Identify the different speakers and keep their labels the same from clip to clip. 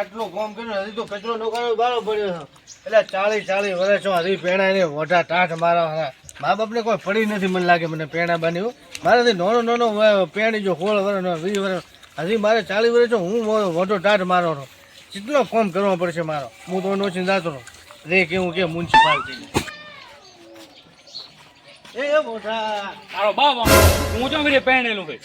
Speaker 1: આટલું કોમ કર્યું હજી તો કચરો નોકારો બાળો પડ્યો છે. એટલે ચાળી ચાળી વર્ષો હજી પેણા ને મોટા ટાઢ મારા હારા. મા બાપને કોઈ પડી નથી મને લાગે મને પેણા બન્યું મારાથી નાનો નાનો પેણી જો સોળ વર્ષ વીસ વર્ષ હજી મારે ચાલીસ વર્ષ છે, હું મોટો ટાઢ મારો છું કેટલો કોમ કરવો પડશે મારો? હું તો નો ચિંતાતો રહું. રે કેવું કે મ્યુનિસિપાલિટી એ મોટા
Speaker 2: તારો બાપ હું તો મેરે પહેણેલું ભાઈ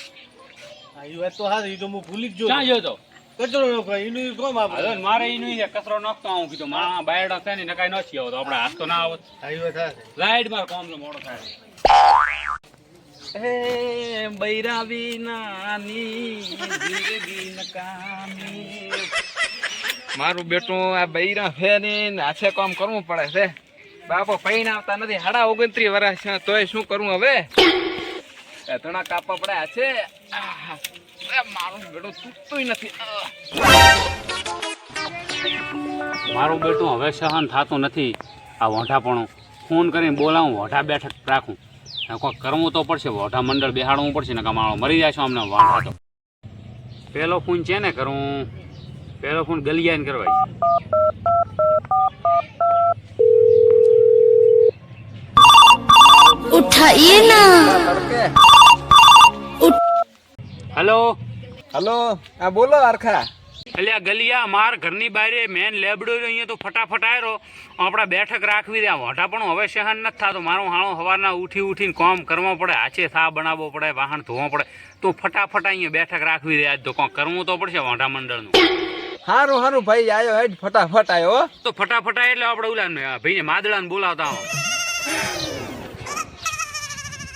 Speaker 1: આ યુ વાત તો હા એ તો હું ભૂલી જ
Speaker 2: ક્યાં
Speaker 1: ગયો
Speaker 2: ગયો તો?
Speaker 1: કચરો નોખો એનું ઈ કોમ
Speaker 2: હવે મારે એનું છે, કચરો નાખતો આવું કીધું મારા બાયડા છે ને નકાઈ નથી આવતો આપણે હાથ તો ના આવત.
Speaker 1: આવ્યો થાય.
Speaker 2: લાઈટ માર કોમ મોડો થાય એ બૈરા વિનાની જિંદગી નકામી.
Speaker 3: મારું બેટું આ બૈરા છે ને હાથે કામ કરવું પડે છે. બાપો પૈણા આવતા નથી હાડા ઓગણત્રીસ વર્ષ છે તોય શું કરવું હવે? ધણા કાપા પડ્યા છે. મારું બેટું
Speaker 2: હવે સહન થતું નથી. આ વોઢાપણું. ફોન કરીને બોલાવું વોઢા બેઠક રાખું. કોઈ કરવું તો પડશે વોઢા મંડળ બેહાડવું પડશે ને માળો મરી જાય છે અમને વાંધા તો. પહેલો ફોન છે ને કરું? પહેલો ફોન ગલિયાને કરવાય
Speaker 4: ઉઠાઈએ
Speaker 3: ના.
Speaker 2: હેલો.
Speaker 3: હલો. હા બોલો અરખા
Speaker 2: એટલે ગલિયા માર ઘરની બહાર મેન લેબડો અહીંયા તો ફટાફટ આવ્યો આપણા બેઠક રાખવી દે આ પણ હવે સહન નથી થતો. મારો હાણો સવારના ઉઠી ઉઠીને કામ કરવા પડે. હાચે સા બનાવવો પડે વાહન ધોવા પડે. તો ફટાફટ અહીંયા બેઠક રાખવી દે આજ તો કોણ કરવું તો પડશે વોઢા મંડળનું.
Speaker 3: હારું હારું ભાઈ આયો હેડ. ફટાફટ આવ્યો
Speaker 2: તો ફટાફટ આય એટલે આપણે ઓલા ભાઈને માદળાને બોલાવતા આવો.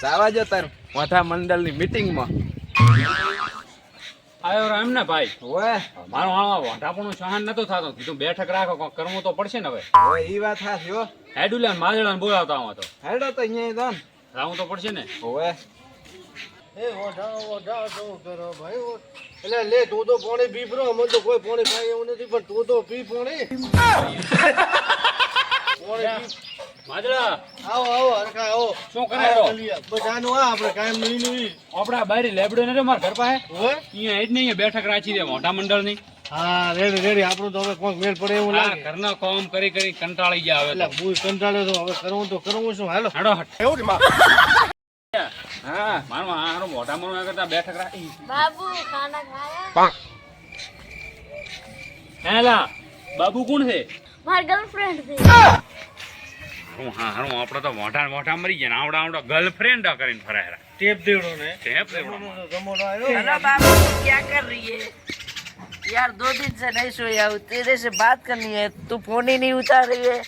Speaker 3: જાવા જો તાર મોટા મંડળની મીટિંગમાં
Speaker 2: આવ્યો એમ ને ભાઈ?
Speaker 3: ઓય.
Speaker 2: મારું વોઢાપણું સહન નતો થતો. કીધું બેઠક રાખો કોક કરવું તો પડશે ને હવે.
Speaker 3: ઓય ઈ વાત હાચી હો.
Speaker 2: હેડુલા માજડા બોલાવતા હું તો.
Speaker 3: હેડો તો અહીંયા દોન.
Speaker 2: રાવું તો પડશે ને?
Speaker 3: ઓય.
Speaker 1: એ ઓઢા ઓઢા શું કરો ભાઈ? ઓ- એટલે લે તું તો પાણી પી પ્રો અમને તો કોઈ પાણી એવું નથી પણ તું તો પી પાણી. પાણી
Speaker 2: માદલા
Speaker 1: આવો આવો હરખા આવો.
Speaker 2: શું કરે રો
Speaker 1: બધાનું આ
Speaker 2: બારી લેબડો ને માર ઘર પાસે?
Speaker 1: હોય
Speaker 2: અહીંયા જ નહીં બેઠક રાખી દે મોટા મંડળની
Speaker 1: હા રેડી આપણું તો હવે કોઈક મેળ પડે એવું
Speaker 2: ઘરના કામ કરી કરી કંટાળી ગયા હવે
Speaker 1: કંટાળ્યો તો હવે કરવું તો કરવું શું? હાલો.
Speaker 2: હાડો હટ.
Speaker 3: હા
Speaker 2: મારો મારો મોટા કરતા બેઠક રાખી.
Speaker 4: બાબુ
Speaker 2: હેલા બાબુ કોણ છે?
Speaker 4: માર ગર્લફ્રેન્ડ છે.
Speaker 2: હારું હા હારું આપણે તો મોટા મોટા મરી ગયા ને આવડા આવડા ગર્લફ્રેન્ડ કરીને ફરાયેલા
Speaker 1: ટેપ દેવડો ને
Speaker 2: ટેપ દેવડો.
Speaker 1: જમોનો આવ્યો
Speaker 5: हेलो बाबू तू क्या कर रही है यार दो दिन से नहीं सोया हूँ तेरे से बात करनी है तू फोन ही नहीं उठा रही है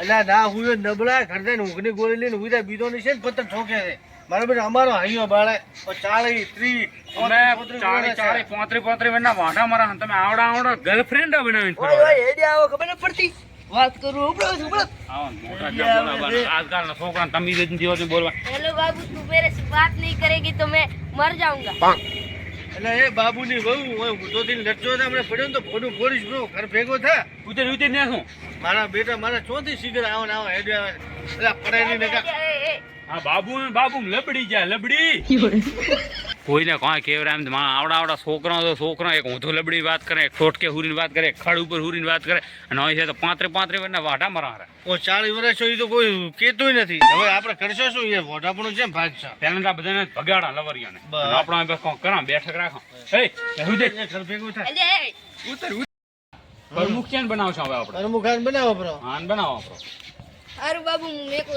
Speaker 1: એટલે ના હુયો નબળા ઘર જઈને ઊંઘની ગોળી લઈને હુઈ બીજો ની છે ને પતંગ ઠોકે છે મારા બેટા અમારો હાઈયો બાળે ચાળી ત્રી
Speaker 2: અમે ચાળી ચાળી પોત્રી પોત્રી વર્ષના મોઢા મારા ને તમે આવડા આવડા ગર્લફ્રેન્ડ બનાવીને
Speaker 5: ओए
Speaker 2: ફરો
Speaker 5: ओए हेडी आओ खबर न
Speaker 2: વાત કરું ઉપડો ઉપડો. આજકાલના છોકરા તમે વેદન જીવો બોલવા.
Speaker 4: હેલો બાબુ તું મેરે વાત નહીં કરેગી તો મેં મર જાઉંગા.
Speaker 1: એટલે એ બાબુની વહુ હું ગુજોથી લટજો ને હમણાં પડ્યો ને તો ફોડું ફોડીશ બ્રો ઘર ભેગો થા.
Speaker 2: ઉતર ઉતર ને શું?
Speaker 1: મારા બેટા મારા ચોથી સીગર આવો ને આવો હેડે આવે એટલે પડાઈ નહીં નકા
Speaker 2: હા બાબુ બાબુ લબડી જાય લબડી. કોઈને કોઈ કેવરા એમ માં આવડા આવડા છોકરા તો છોકરા એક ઊંધો લબડી વાત કરે એક છોટકે હુરીની વાત કરે એક ખડ ઉપર હુરીની વાત કરે અને હોય છે તો પાંત્રે પાંત્રે વર્ષના વાઢા મારા
Speaker 1: ઓ ચાલીસ વર્ષ હોય તો કોઈ કેતુંય નથી. હવે આપણે કરશો શું? એ પણ છે ભાગ છે
Speaker 2: પેલા તો બધાને ભગાડા લવરિયાને. આપણો કરા બેઠક રાખો એ હું દે.
Speaker 1: ઘર ભેગું થાય.
Speaker 2: ઉતર ઉતર. પ્રમુખ ક્યાં બનાવશો હવે આપણે.
Speaker 1: અરમુખાન બનાવો બ્રો.
Speaker 2: આન બનાવો આપણો.
Speaker 4: હારું બાબુ મેં કો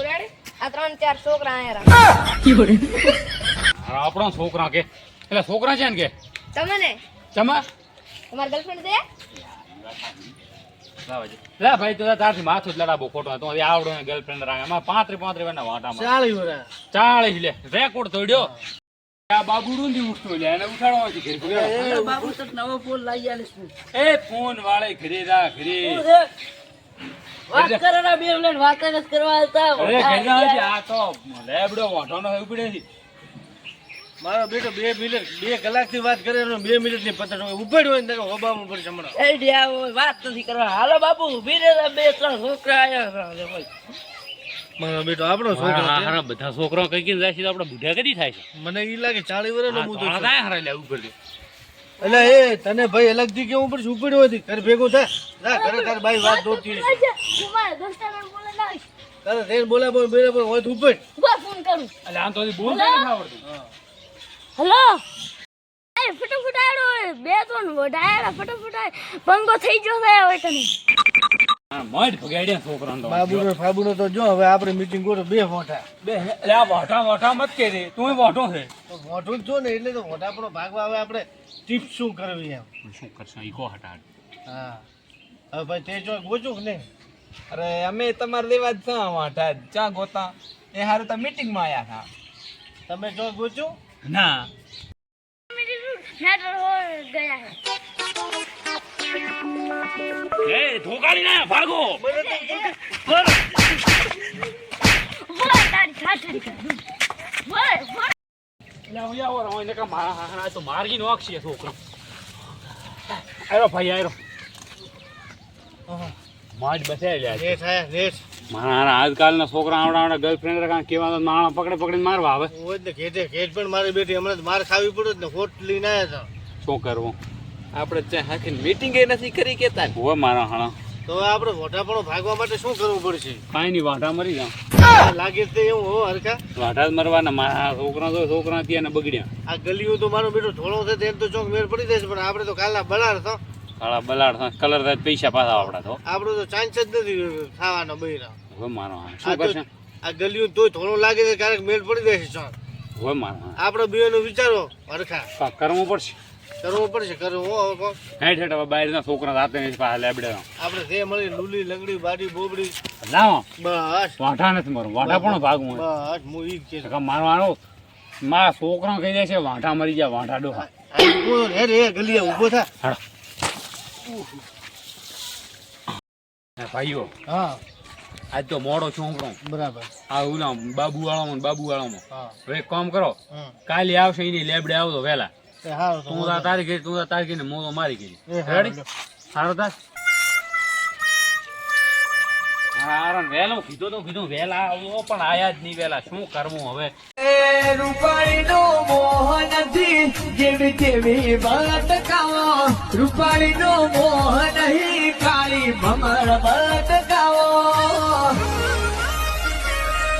Speaker 4: આ ત્રણ ચાર છોકરા આયા
Speaker 2: હા, આપણા છોકરા કે. એટલે છોકરા છે ને કે?
Speaker 4: તમને?
Speaker 2: તમે
Speaker 4: તમારી ગર્લફ્રેન્ડ છે?
Speaker 2: ભાઈ તો તારથી માથું જ લડાબો ખોટો તો આવડો ને ગર્લફ્રેન્ડ રાખે એમાં પાંત્રી પાંત્રી વાના વાટામાં.
Speaker 1: ચાલીસ
Speaker 2: ચાલીસ લે. રેકોર્ડ તોડ્યો બાબુ રૂંધી ઉઠતો લે એને ઉઠાડવા
Speaker 5: નવો ફોન લઈ આલે
Speaker 2: એ ફોન વાળે ઘરે રા
Speaker 5: બે મિનિટ વાત જ કરવા આવતા.
Speaker 2: અરે
Speaker 1: મારો બેટો બે મિનિટ બે કલાકથી વાત કરે બે મિનિટની હોય ઉપાડ્યો હોય ને તો હોબામાં પર ચમડો
Speaker 5: હેડી વાત નથી કરવા હાલો બાપુ ઊભી રહે બે ત્રણ છોકરા આવ્યા ભાઈ.
Speaker 1: મારો બેટો આપણો
Speaker 2: હા,
Speaker 1: છોકરો
Speaker 2: હારા બધા છોકરો કઈ કઈ જાય છે તો આપણે બુઢા કદી થાય છે?
Speaker 1: મને ઈ લાગે ચાળી વર્ષ
Speaker 2: આ
Speaker 1: નો
Speaker 2: ધોળા કાંઈ હારા લે ઉભેડ
Speaker 1: એટલે એ તને ભાઈ અલગથી કેવું પડશે ઉપડ્યો હતી ઘર ભેગો થાય. ના ઘરે તાર ભાઈ વાત દોડતી.
Speaker 4: હું બોલે
Speaker 1: તારે રેન બોલા બોલ બેરે બોલ હોય. તો ઉપડ.
Speaker 4: ફોન કરું.
Speaker 2: એટલે આમ તો બોલ આવડતું.
Speaker 4: હલો? ફટાફટ આડો બે ત્રણ વઢાયા ફટાફટ આય. ભંગો થઈ ગયો છે હવે તને
Speaker 2: હા ભગાડ્યા છોકરાને તો.
Speaker 1: બાબુ નો તો જો હવે આપણે મીટિંગ કરો બે મોટા
Speaker 2: બે એટલે આ વાટા વાટા મત કે દે. તું વાટો છે.
Speaker 1: તો મોટું જ ને એટલે તો મોટા આપણો ભાગવા આવે આપણે ટીપ શું કરવી એમ?
Speaker 2: શું કરશો? ઈકો હટાડ.
Speaker 1: હા. હવે ભાઈ તે જો ગોચું કે નહીં?
Speaker 3: અરે અમે તમારે લેવા જ ચા વાંટા ચા ગોતા. એ હારું તો મીટિંગમાં આયા હતા
Speaker 1: તમે જો ગોચું.
Speaker 2: ના.
Speaker 4: મેટર હો ગયા હે
Speaker 2: એ ધોકાડી ના ભાગો માર્ગી નોખશે છોકરો. આયો ભાઈ આવ્યો માજ બસે લે
Speaker 1: રેટ થાય રેટ
Speaker 2: મારા આજકાલના છોકરા આવડાવડા આવડા ગર્લફ્રેન્ડ રાખા કેવા તો માણા પકડે પકડીને મારવા આવે.
Speaker 1: હોય ને ઘેટે ઘેટ પણ મારી બેટી હમણાં માર ખાવી પડે ને ખોટ લઈને આવ્યા
Speaker 2: શું કરવું?
Speaker 3: આપણે ત્યાં હાખી મીટિંગ એ નથી કરી કેતા
Speaker 2: હોય મારા હાણા.
Speaker 1: તો હવે આપણે મોટાપણો ભાગવા માટે શું કરવું પડશે?
Speaker 2: કાંઈ નહીં વાટા મરી જાવ
Speaker 1: લાગે તે એવું હો હરખા?
Speaker 2: વાટા જ મરવાના મારા છોકરા તો છોકરા ત્યાં બગડ્યા.
Speaker 1: આ ગલીઓ તો મારો બેટો થોડો છે તેને તો ચોક મેળ પડી જશે પણ આપણે તો કાલા બળાર તો
Speaker 2: કાળા બલાડ કલર થાય પૈસા પાછા આપડા તો.
Speaker 1: આપણો તો ચાન્સ જ નથી થવાનો બૈરા.
Speaker 2: હવે મારો શું કરશે?
Speaker 1: આ ગલીઓ તોય થોડો લાગે છે ક્યારેક મેળ પડી જશે ચોક
Speaker 2: હવે મારો
Speaker 1: આપણે બેનો વિચારો હરખા.
Speaker 2: કરવું પડશે.
Speaker 1: કરવું પડશે કરવું હો હવે
Speaker 2: હેઠ હેઠ હવે બહારના છોકરા રાતે નહીં પાછા લેબડે
Speaker 1: આપણે જે મળી લુલી લંગડી બાડી બોબડી.
Speaker 2: લાવો.
Speaker 1: બસ.
Speaker 2: વાંઢા નથી મારું વાંઢા પણ ભાગવું
Speaker 1: બસ હું ઈ કે
Speaker 2: મારો આનો મારા છોકરા કહી દે છે વાંઠા મરી જાય વાંઠા ડોહા.
Speaker 1: રે ગલીએ ઊભો થા.
Speaker 2: હાડો હે ભાઈઓ.
Speaker 1: હા.
Speaker 2: આજ તો મોડો છોકરો
Speaker 1: બરાબર.
Speaker 2: આ ઓલા બાબુ વાળામાં બાબુ વાળામાં હવે એક કામ કરો. કાલે આવશે એની લેબડે આવતો વહેલા.
Speaker 1: હારું તો
Speaker 2: તારી ગઈ તું તારી ગઈ ને હું મારી ગઈ રેડી સારો તાર હારણ વહેલું કીધું તો કીધું વહેલા આવો પણ આયા જ નહીં વહેલા. શું કરવું હવે?
Speaker 6: રૂપાળીનો મોહ નથી જેવી તેવી બળતકાવો રૂપાળીનો મોહ નહીં કાળી ભમર બળતકાવો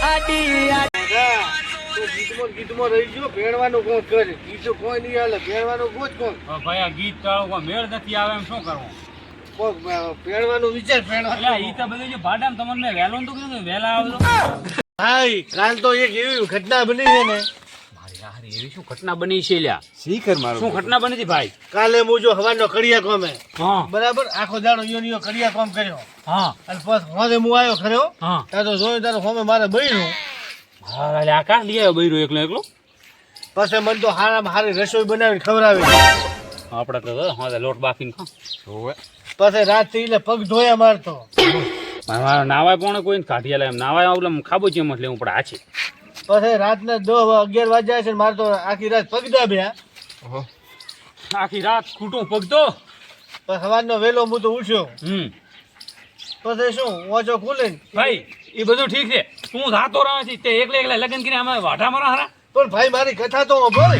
Speaker 6: આડી
Speaker 1: જા, તું ગીતમાં રહી ગયો ભેળવાનું કોણ કરે? બીજું કોઈ નહીં હાલે ભેળવાનું કોણ કોણ?
Speaker 2: ભાઈ આ ગીત કોઈ મેળ નથી આવે એમ શું કરવું?
Speaker 1: કોક ભેણવાનું વિચાર ભેણવાનું
Speaker 2: ઈ તો બધું જે ભાડામ તમને વહેલો તો કીધું વહેલા આવજો
Speaker 1: ભાઈ કાલ તો એક એવી ઘટના બની છે ને.
Speaker 2: મારી યાર એવી શું ઘટના બની છે લ્યા?
Speaker 3: શીખર મારું
Speaker 2: શું ઘટના બની હતી ભાઈ?
Speaker 1: કાલે હું જો હવાનો કડિયા કોમે.
Speaker 2: હા.
Speaker 1: બરાબર? આખો દાડો ને કડિયા કોમ કર્યો.
Speaker 2: હા.
Speaker 1: અને પછી હોદે હું આવ્યો ખરો.
Speaker 2: હા.
Speaker 1: ત્યાં તો જોયું તારો હોમે મારે બન્યું
Speaker 2: હા એટલે આ કા લઈ આવ્યો બૈરો એકલો એકલો?
Speaker 1: પછી મને તો હારામાં હારી રસોઈ બનાવીને ખવડાવી.
Speaker 2: આપણે તો હા લોટ બાફીને ખા.
Speaker 3: હોવે.
Speaker 1: પછી રાત્રિ એટલે પગ ધોયા મારતો.
Speaker 2: મારા નાવાય પણ કોઈ કાઢી એમ. નાવાય ઓલે ખાબો છે મત લેવું પડે આ છે
Speaker 1: પછી રાતના દો અગિયાર વાગ્યા છે ને મારે તો આખી રાત પગ દાબ્યા.
Speaker 2: આખી રાત ખૂટું પગતો.
Speaker 1: પછી સવારનો વહેલો હું તો ઉઠ્યો.
Speaker 2: હમ.
Speaker 1: પછી શું ઓછો ખુલે
Speaker 2: ભાઈ એ બધું ઠીક છે. તું જાતો રહે છે તે એકલા એકલા લગન કરીને અમે વાઢા મારા હારા?
Speaker 1: પણ ભાઈ મારી કથા તો બોલ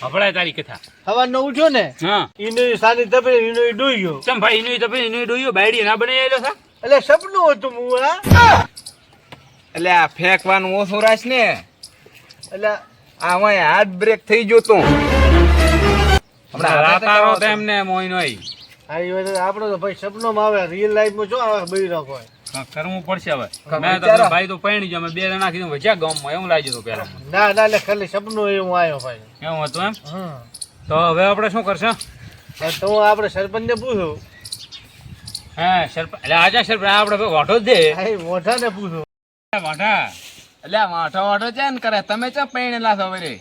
Speaker 2: હભળાય તારી કથા.
Speaker 1: સવારનો ઉઠ્યો ને
Speaker 2: હા.
Speaker 1: ઈનો સાની તપે ઈનો ડૂઈ ગયો.
Speaker 2: ચમ ભાઈ ઈનો તપે એનું ડોયો બાયડી ના બને આવેલો સા?
Speaker 1: એટલે સપનું હતું હું. આ
Speaker 3: એટલે આ ફેંકવાનું ઓછું રાખ ને.
Speaker 1: એટલે
Speaker 3: આ વાંય હાથ બ્રેક થઈ ગયો તો.
Speaker 2: હમણાં રાતારો તેમને એમને મોઈ
Speaker 1: આ આપણો તો ભાઈ સપનોમાં આવે રિયલ લાઈફમાં જો આવે બૈરો
Speaker 2: રાખો કરવું પડશે હવે. મેં તો ભાઈ તો પૈણી ગયો અમે બે જણા કીધું વચ્ચા ગામમાં એવું લાગ્યું હતું પેલા
Speaker 1: ના ના એટલે ખાલી સપનું એવું આવ્યો ભાઈ.
Speaker 2: એવું હતું એમ?
Speaker 1: હમ.
Speaker 2: તો હવે આપણે શું કરશું?
Speaker 1: તો આપણે સરપંચને પૂછું.
Speaker 2: હા સરપંચ એટલે આજા સરપંચ આપણે વાઢો જ દે.
Speaker 1: હા એ મોઢાને પૂછું.
Speaker 2: વાઢા.
Speaker 3: એટલે વાંઠો વાંઠો છે ને કરે તમે ચા પૈણેલા છો વરે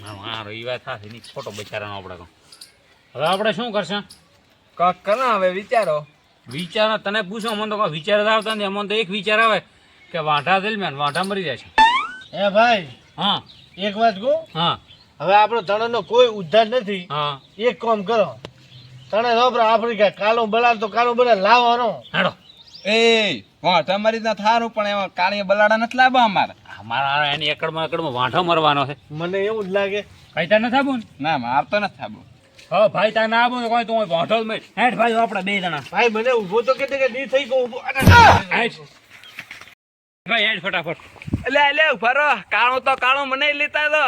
Speaker 2: મારો એ વાત થશે નહીં ખોટો બચારાનો આપણે તો. હવે આપણે શું કરશું?
Speaker 3: કાક કરો હવે વિચારો.
Speaker 2: વિચાર તને પૂછો મને તો કોઈ વિચાર જ આવતા નથી. અમને તો એક વિચાર આવે કે વાંઢા દરમિયાન વાંઢા મરી જાય છે.
Speaker 1: એ ભાઈ
Speaker 2: હા.
Speaker 1: એક વાત કહું?
Speaker 2: હા.
Speaker 1: હવે આપણો તણનો કોઈ ઉદ્ધાર નથી.
Speaker 2: હા.
Speaker 1: એક કામ કરો. તણે વાપરો આફ્રિકા કાલો બલાડ તો કાલો બલાડ લાવવાનો.
Speaker 2: હેડો.
Speaker 3: એ વાંઢા મારી ના થારું પણ એમાં કાળી બલાડા નથી લાવવા અમારે.
Speaker 2: અમારા એની એકડમાં એકડમાં વાંઢો મરવાનો છે.
Speaker 1: મને એવું જ લાગે.
Speaker 2: કઈ તાર નથી આવું ના
Speaker 3: મારતો નથી થાબો
Speaker 2: હા ભાઈ તાર ના આવું કોઈ તું હોટલ મે હેઠ ભાઈ આપણે બે જણા.
Speaker 1: ભાઈ મને ઊભો તો કે કે દી થઈ ગયો ઊભો.
Speaker 2: હેઠ. ભાઈ હેઠ ફટાફટ.
Speaker 3: એટલે એટલે ઊભા કાળો તો કાળો મને લેતા તો